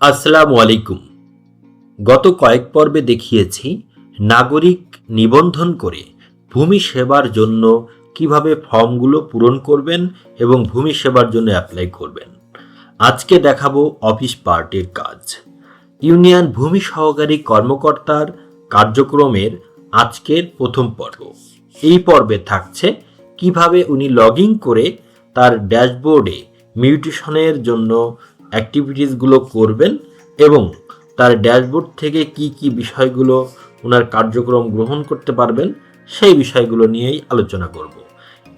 আসসালামু আলাইকুম। গত কয়েক পর্বে দেখিয়েছি নাগরিক নিবন্ধন করে ভূমি সেবার জন্য কীভাবে ফর্মগুলো পূরণ করবেন এবং ভূমি সেবার জন্য অ্যাপ্লাই করবেন। আজকে দেখাবো অফিস পার্টির কাজ। ইউনিয়ন ভূমি সহকারী কর্মকর্তার কার্যক্রমের আজকের প্রথম পর্ব। এই পর্বে থাকছে কীভাবে উনি লগ করে তার ড্যাশবোর্ডে মিউটেশনের জন্য অ্যাক্টিভিটিসগুলো করবেন এবং তার ড্যাশবোর্ড থেকে কি কি বিষয়গুলো ওনার কার্যক্রম গ্রহণ করতে পারবেন, সেই বিষয়গুলো নিয়েই আলোচনা করব।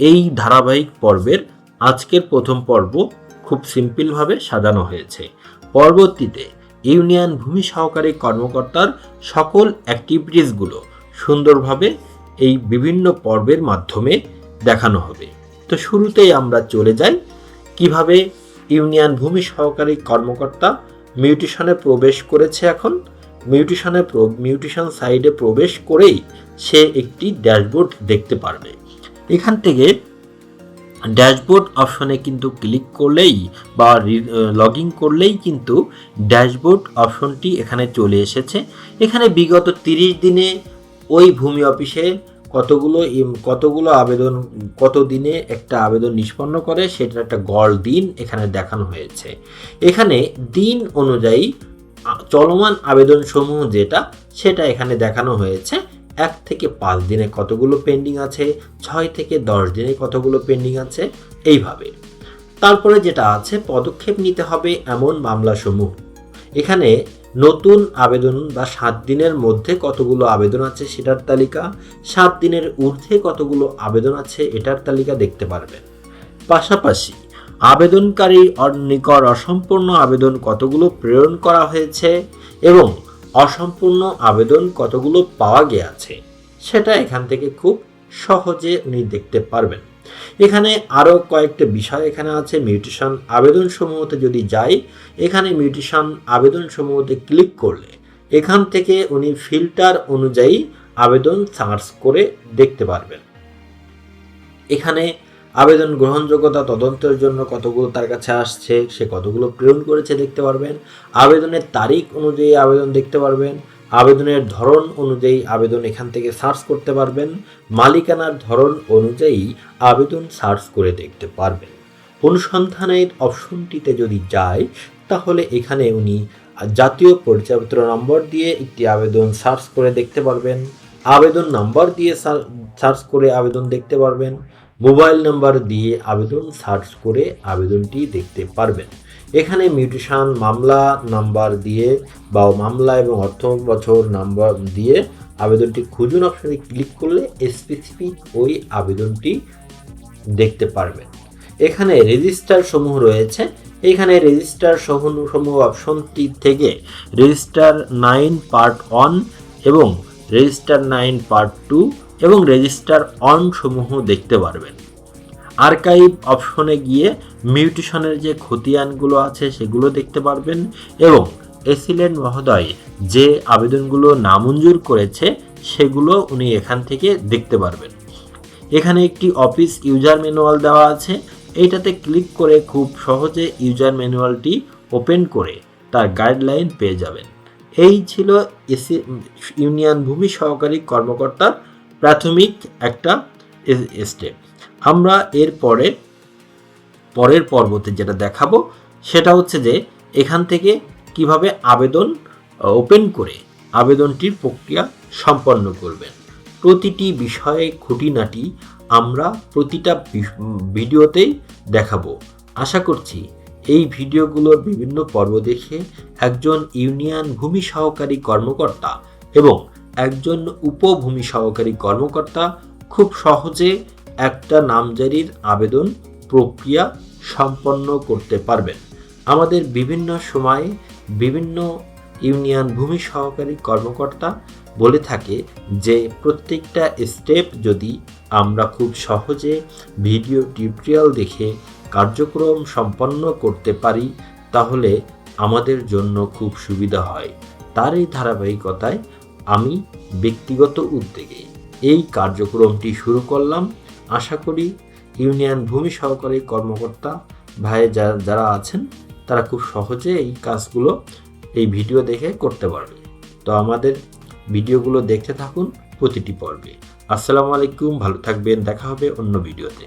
এই ধারাবাহিক পর্বের আজকের প্রথম পর্ব খুব সিম্পলভাবে সাজানো হয়েছে। পরবর্তীতে ইউনিয়ন ভূমি সহকারী কর্মকর্তার সকল অ্যাক্টিভিটিসগুলো সুন্দরভাবে এই বিভিন্ন পর্বের মাধ্যমে দেখানো হবে। তো শুরুতেই আমরা চলে যাই, কীভাবে ইউনিয়ন ভূমি সহকারী কর্মকর্তা মিউটেশনে প্রবেশ করেছে এখন। মিউটেশনে মিউটেশন সাইডে প্রবেশ করেই সে একটি ড্যাশবোর্ড দেখতে পারবে। এখান থেকে ড্যাশবোর্ড অপশনে কিন্তু ক্লিক করলেই বা লগ ইন করলেই কিন্তু ড্যাশবোর্ড অপশনটি এখানে চলে এসেছে। এখানে বিগত তিরিশ দিনে ওই ভূমি অফিসে কতগুলো কতগুলো আবেদন কত দিনে একটা আবেদন নিষ্পন্ন করে, সেটার একটা গড় দিন এখানে দেখানো হয়েছে। এখানে দিন অনুযায়ী চলমান আবেদন সমূহ যেটা, সেটা এখানে দেখানো হয়েছে। এক থেকে পাঁচ দিনে কতগুলো পেন্ডিং আছে, ছয় থেকে দশ দিনে কতগুলো পেন্ডিং আছে, এইভাবে। তারপরে যেটা আছে, পদক্ষেপ নিতে হবে এমন মামলাসমূহ। এখানে নতুন আবেদন বা সাত দিনের মধ্যে কতগুলো আবেদন আছে সেটার তালিকা, সাত দিনের ঊর্ধ্বে কতগুলো আবেদন আছে এটার তালিকা দেখতে পারবেন। পাশাপাশি, আবেদনকারী নিকট অসম্পূর্ণ আবেদন কতগুলো প্রেরণ করা হয়েছে এবং অসম্পূর্ণ আবেদন কতগুলো পাওয়া গিয়েছে, সেটা এখান থেকে খুব সহজে উনি দেখতে পারবেন। এখানে আরও কয়েকটা বিষয় এখানে আছে মিউটেশন আবেদন সমূহতে যদি যাই, এখানে মিউটেশন আবেদন সমূহতে ক্লিক করলে এখান থেকে উনি ফিল্টার অনুযায়ী আবেদন সার্চ করে দেখতে পারবেন। এখানে আবেদন গ্রহণযোগ্যতা, তদন্তের জন্য কতগুলো তার কাছে আসছে, সে কতগুলো প্রেরণ করেছে দেখতে পারবেন। আবেদনের তারিখ অনুযায়ী আবেদন দেখতে পারবেন। আবেদনের ধরন অনুযায়ী আবেদন এখান থেকে সার্চ করতে পারবেন। মালিকানার ধরন অনুযায়ী আবেদন সার্চ করে দেখতে পারবেন। অনুসন্ধানের অপশনটিতে যদি যায়, তাহলে এখানে উনি জাতীয় পরিচয়পত্র নম্বর দিয়ে একটি আবেদন সার্চ করে দেখতে পারবেন। আবেদন নাম্বার দিয়ে সার্চ করে আবেদন দেখতে পারবেন। মোবাইল নাম্বার দিয়ে আবেদন সার্চ করে আবেদনটি দেখতে পারবেন। এখানে মিউটেশন মামলা নাম্বার দিয়ে বা মামলা এবং অর্থ বছর নাম্বার দিয়ে আবেদনটি খুঁজুন অপশনে ক্লিক করলে স্পেসিফিক ওই আবেদনটি দেখতে পারবেন। এখানে রেজিস্টার সমূহ রয়েছে। এখানে রেজিস্টার সমূহ অপশনটি থেকে রেজিস্টার নাইন পার্ট ওয়ান এবং রেজিস্টার নাইন পার্ট টু এবং রেজিস্টার অন সমূহ দেখতে পারবেন। আর্কাইভ অপশনে গিয়ে মিউটেশনের যে খতিয়ানগুলো আছে সেগুলো দেখতে পারবেন এবং এসিলেন্ট মহোদয় যে আবেদনগুলো নামঞ্জুর করেছে সেগুলো উনি এখান থেকে দেখতে পারবেন। এখানে একটি অফিস ইউজার ম্যানুয়াল দেওয়া আছে। এইটাতে ক্লিক করে খুব সহজে ইউজার ম্যানুয়ালটি ওপেন করে তার গাইডলাইন পেয়ে যাবেন। এই ছিল এসি ইউনিয়ন ভূমি সহকারী কর্মকর্তার প্রাথমিক একটা স্টেপ আমরা এর পরে, পরের পর্বতে যেটা দেখাবো, সেটা হচ্ছে যে এখান থেকে কীভাবে আবেদন ওপেন করে আবেদনটির প্রক্রিয়া সম্পন্ন করবেন। প্রতিটি বিষয়ে খুঁটিনাটি আমরা প্রতিটা ভিডিওতেই দেখাবো। আশা করছি এই ভিডিওগুলোর বিভিন্ন পর্ব দেখে একজন ইউনিয়ন ভূমি সহকারী কর্মকর্তা এবং একজন উপভূমি সহকারী কর্মকর্তা খুব সহজে একটা নামজারির আবেদন প্রক্রিয়া সম্পন্ন করতে পারবেন। আমাদের বিভিন্ন সময়ে বিভিন্ন ইউনিয়ন ভূমি সহকারী কর্মকর্তা বলে থাকে যে, প্রত্যেকটা স্টেপ যদি আমরা খুব সহজে ভিডিও টিউটোরিয়াল দেখে কার্যক্রম সম্পন্ন করতে পারি, তাহলে আমাদের জন্য খুব সুবিধা হয়। তার এই ধারাবাহিকতায় আমি ব্যক্তিগত উদ্যোগে এই কার্যক্রমটি শুরু করলাম। আশা করি ইউনিয়ন ভূমি সহকারী কর্মকর্তা ভাই যারা যারা আছেন, তারা খুব সহজে এই কাজগুলো, এই ভিডিও দেখে করতে পারবে। তো আমাদের ভিডিওগুলো দেখতে থাকুন প্রতিটি পর্বে। আসসালামু আলাইকুম, ভালো থাকবেন, দেখা হবে অন্য ভিডিওতে।